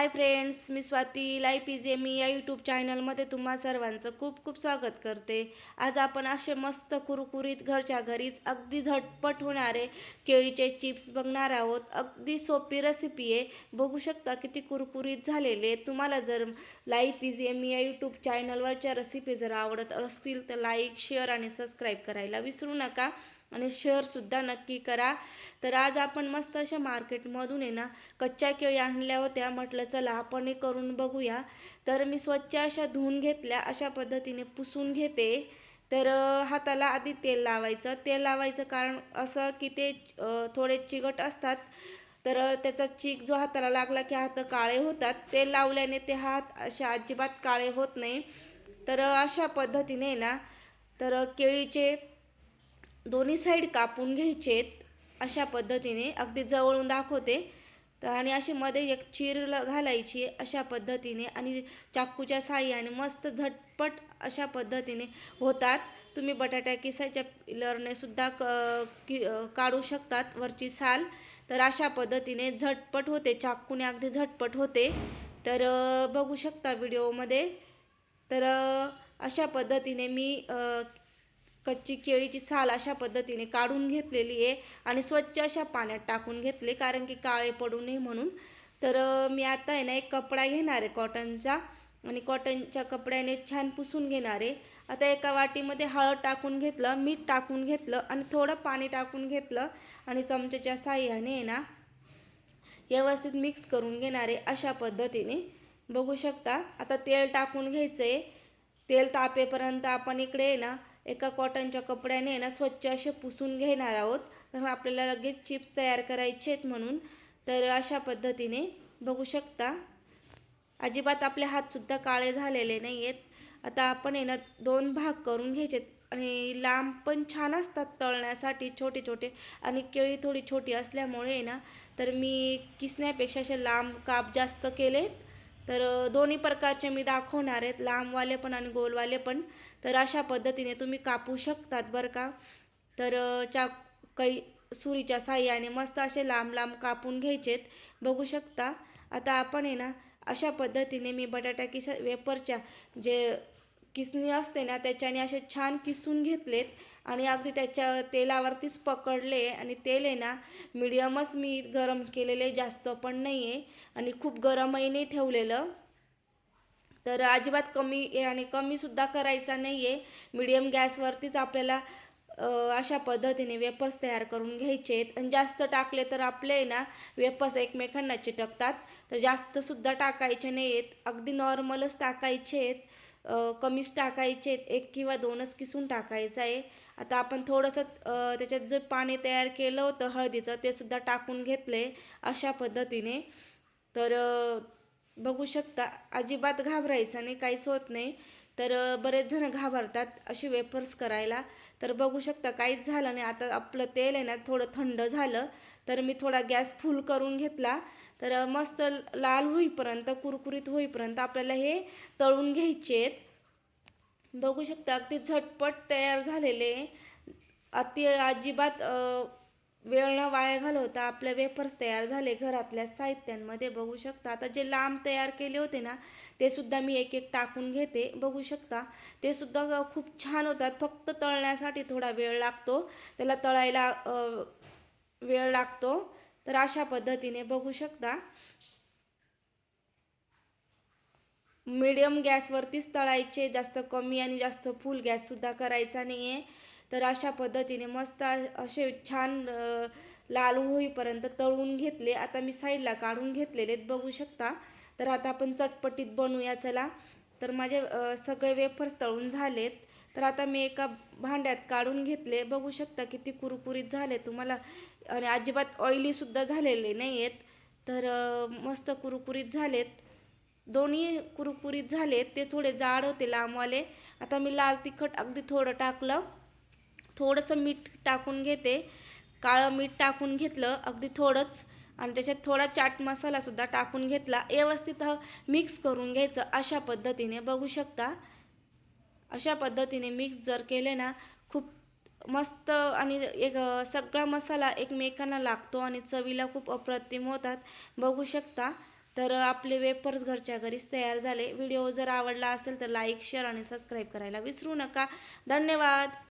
हाय friends मी Swati life इझे मी या यूट्यूब चॅनलमध्ये तुम्हा सर्वांचं खूप खूप स्वागत करते. आज आपण असे मस्त कुरकुरीत घरच्या घरीच अगदी झटपट होणारे केळीचे चिप्स बघणार आहोत. अगदी सोपी रेसिपी आहे. बघू शकता किती कुरकुरीत झालेले तुम्हाला जर लाईफ इझे मी या यूट्यूब चॅनलवरच्या रेसिपी जर आवडत असतील तर लाईक शेअर आणि सबस्क्राईब करायला विसरू नका. आणि शेअरसुद्धा नक्की करा. तर आज आपण मस्त अशा मार्केटमधून आहे ना कच्च्या केळी आणल्या होत्या. म्हटलं चला आपण हे करून बघूया. तर मी स्वच्छ अशा धुवून घेतल्या अशा पद्धतीने पुसून घेते. तर हाताला आधी तेल लावायचं. तेल लावायचं कारण असं की ते थोडे चिकट असतात. तर त्याचा चीक जो हाताला लागला की हात काळे होतात. तेल लावल्याने ते हात असे अजिबात काळे होत नाही. तर अशा पद्धतीने ना तर केळीचे दोन्ही साईड कापून घ्यायचेत अशा पद्धतीने. अगदी जवळून दाखवते. तर आणि अशी मध्ये एक चीर घालायची अशा पद्धतीने आणि चाकूच्या साह्याने मस्त झटपट अशा पद्धतीने होतात. तुम्ही बटाट्या किसायच्या पिलरने सुद्धा क कि काढू शकतात वरची साल. तर अशा पद्धतीने झटपट होते. चाकूने अगदी झटपट होते. तर बघू शकता व्हिडिओमध्ये तर अशा पद्धतीने मी कच्ची केळीची साल अशा पद्धतीने काढून घेतलेली आहे आणि स्वच्छ अशा पाण्यात टाकून घेतले कारण की काळे पडू नये म्हणून. तर मी आता आहे ना एक कपडा घेणार आहे कॉटनचा आणि कॉटनच्या कपड्याने छान पुसून घेणार आहे. आता एका वाटीमध्ये हळद टाकून घेतलं मीठ टाकून घेतलं आणि थोडं पाणी टाकून घेतलं आणि चमच्याच्या साह्याने आहे ना व्यवस्थित मिक्स करून घेणार आहे अशा पद्धतीने. बघू शकता आता तेल टाकून घ्यायचं आहे तेल तापेपर्यंत आपण इकडे आहे ना एका कॉटनच्या कपड्याने ना स्वच्छ असे पुसून घेणार आहोत. कारण आपल्याला लगेच चिप्स तयार करायचे आहेत म्हणून. तर अशा पद्धतीने बघू शकता. अजिबात आपले हातसुद्धा काळे झालेले नाही आहेत आता आपण आहे ना दोन भाग करून घ्यायचे आणि लांब पण छान असतात तळण्यासाठी छोटे छोटे. आणि केळी थोडी छोटी असल्यामुळे आहे ना तर मी किसण्यापेक्षा असे लांब काप जास्त केले तर दोन्ही प्रकारचे मी दाखवणार आहेत. लांबवाले पण आणि गोलवाले पण. तर अशा पद्धतीने तुम्ही कापू शकतात बरं का. तर च्या चा काही सुरीच्या साह्याने मस्त असे लांब लांब कापून घ्यायचेत. बघू शकता. आता आपण आहे ना अशा पद्धतीने मी बटाटा किस वेपरच्या जे किसणी असते ना त्याच्याने असे छान किसून घेतलेत. आणि अगदी त्याच्या तेलावरतीच पकडले आणि तेल आहे ना मिडियमच मी गरम केलेले जास्त पण नाही आहे आणि खूप गरमही नाही ठेवलेलं. तर अजिबात कमी आणि कमीसुद्धा करायचा नाही आहे मिडियम गॅसवरतीच आपल्याला अशा पद्धतीने वेपर्स तयार करून घ्यायचे आहेत. आणि जास्त टाकले तर आपले आहे ना वेपर्स एकमेकांना चिटकतात. तर जास्तसुद्धा टाकायचे नाही आहेत अगदी नॉर्मलच टाकायचे आहेत. कमीच टाकायचे एक किंवा दोनच किसून टाकायचं आहे. आता आपण थोडंसं त्याच्यात जे पाणी तयार केलं होतं हळदीचं ते सुद्धा टाकून घेतलं आहे अशा पद्धतीने. तर बघू शकता अजिबात घाबरायचं नाही काहीच होत नाही. तर बरेच जण घाबरतात असे वेफर्स करायला. तर बघू शकता काहीच झालं नाही. आता आपलं तेल आहे ना थोडं थंड झालं. तर मी थोडा गॅस फुल करून घेतला. तर मस्त लाल होईपर्यंत कुरकुरीत होईपर्यंत आपल्याला हे तळून घ्यायचे आहेत. बघू शकता अगदी झटपट तयार झालेले. अति अजिबात वेळ न वाया घालवता आपले वेफर्स तयार झाले घरातल्या साहित्यांमध्ये. बघू शकता आता जे लांब तयार केले होते ना ते सुद्धा मी एक एक टाकून घेते. बघू शकता ते सुद्धा खूप छान होतात. फक्त तळण्यासाठी थोडा वेळ लागतो. त्याला तळायला वेळ लागतो तर अशा पद्धतीने बघू शकता. मीडियम गॅसवरतीच तळायचे जास्त कमी आणि जास्त फुल गॅससुद्धा करायचा नाही आहे तर अशा पद्धतीने मस्त असे छान लाल होईपर्यंत तळून घेतले. आता मी साईडला काढून घेतलेले बघू शकता. तर आता आपण चटपटीत बनवूया चला. तर माझे सगळे वेफर्स तळून झालेत. तर आता मी एका भांड्यात काढून घेतले. बघू शकता किती कुरकुरीत झाले तुम्हाला. आणि अजिबात ऑइलीसुद्धा झालेले नाही आहेत तर मस्त कुरकुरीत झालेत. दोन्ही कुरकुरीत झाले ते थोडे जाड होते लांबवाले. आता मी लाल तिखट अगदी थोडं टाकलं. थोडंसं मीठ टाकून घेते. काळं मीठ टाकून घेतलं अगदी थोडंच. आणि त्याच्यात थोडा चाट मसालासुद्धा टाकून घेतला. व्यवस्थित मिक्स करून घ्यायचं अशा पद्धतीने. बघू शकता. अशा पद्धतीने मिक्स जर केले ना खूप मस्त आणि एक सगळा मसाला एकमेकांना लागतो आणि चवीला खूप अप्रतिम होतात. बघू शकता. तर आपले वेपर्स घरच्या घरीच तयार झाले. व्हिडिओ जर आवडला असेल तर लाईक शेअर आणि सबस्क्राईब करायला विसरू नका. धन्यवाद!